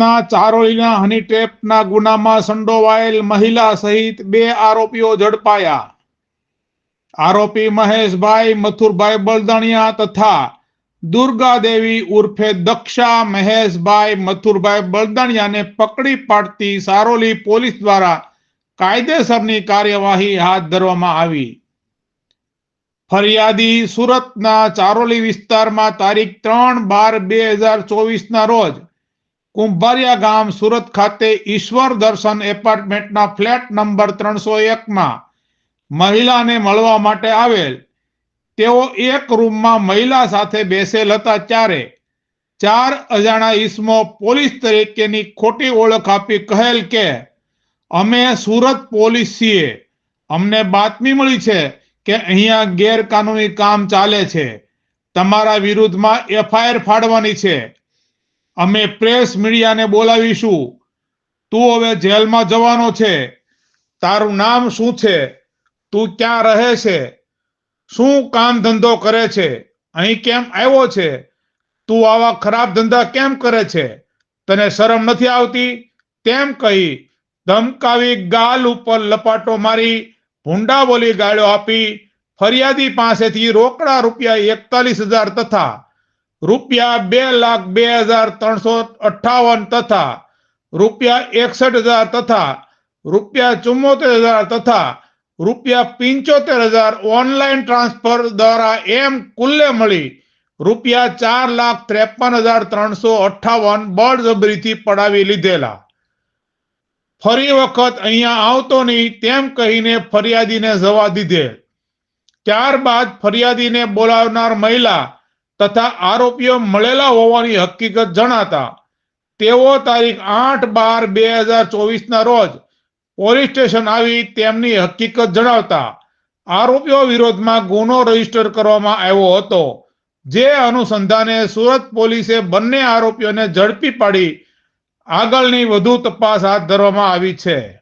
સુરતના ચારોલીના હની ટ્રેપના ગુનામાં સંડોવાયેલ મહિલા સહિત બે આરોપીઓ ઝડપાયા. આરોપી મહેશભાઈ મથુરભાઈ બળદાણિયા તથા દુર્ગાદેવી ઉર્ફે દક્ષા મહેશભાઈ મથુરભાઈ બળદાણિયાને પકડી પાડતી સારોલી પોલીસ દ્વારા કાયદેસરની કાર્યવાહી હાથ ધરવામાં આવી. ફરિયાદી સુરતના ચારોલી વિસ્તારમાં તારીખ ત્રણ બાર બે હજાર ચોવીસના રોજ કુંભારિયા ગામ સુરત ખાતે ઈશ્વર દર્શન એપાર્ટમેન્ટના ફ્લેટ નંબર ત્રણસો એકમાં મહિલાને મળવા માટે આવેલ. તેઓ એક રૂમમાં મહિલા સાથે બેસેલ હતા ત્યારે ચાર અજાણા ઈસમો પોલીસ તરીકેની ખોટી ઓળખ આપી કહેલ કે, અમે સુરત પોલીસ છીએ. અમને બાતમી મળી છે કે અહીંયા ગેરકાનૂની કામ ચાલે છે. તમારા વિરુદ્ધમાં એફઆઈઆર ફાડવાની છે. અમે પ્રેસ મીડિયાને બોલાવીશું. તું હવે જેલમાં જવાનો છે. તારું નામ શું છે? તું ક્યાં રહે છે? શું કામ ધંધો કરે છે? અહીં કેમ આવ્યો છે? તું આવા ખરાબ ધંધા કેમ કરે છે? તને શરમ નથી આવતી? તેમ કહી ધમકાવી ગાલ ઉપર લપાટો મારી, ભૂંડા બોલી ગાળો આપી, ફરિયાદી પાસેથી રોકડા રૂપિયા એકતાલીસ હજાર તથા રૂપિયા બે લાખ બે હજાર ત્રણસો અઠાવન તથા રૂપિયા એકસઠ હજાર તથા રૂપિયા ચુમ્મોતેર હજાર તથા રૂપિયા પિંચોતેર હજાર ઓનલાઈન ટ્રાન્સફર દ્વારા એમ કુલ્લે મળી રૂપિયા ચાર લાખ ત્રેપન હજાર ત્રણસો અઠાવન બળજબરીથી પડાવી લીધેલા. ફરી વખત અહીંયા આવતો નહીં તેમ કહીને ફરિયાદીને જવા દીધે. ત્યારબાદ ફરિયાદીને બોલાવનાર મહિલા તથા આરોપીઓ મળેલા હોવાની હકીકત જણાતા તેઓ તારીખ આઠ બાર બે હજાર ચોવીસના રોજ પોલીસ સ્ટેશન આવી તેમની હકીકત જણાવતા આરોપીઓ વિરોધમાં ગુનો રજિસ્ટર કરવામાં આવ્યો હતો. જે અનુસંધાને સુરત પોલીસે બંને આરોપીઓને ઝડપી પાડી આગળની વધુ તપાસ હાથ ધરવામાં આવી છે.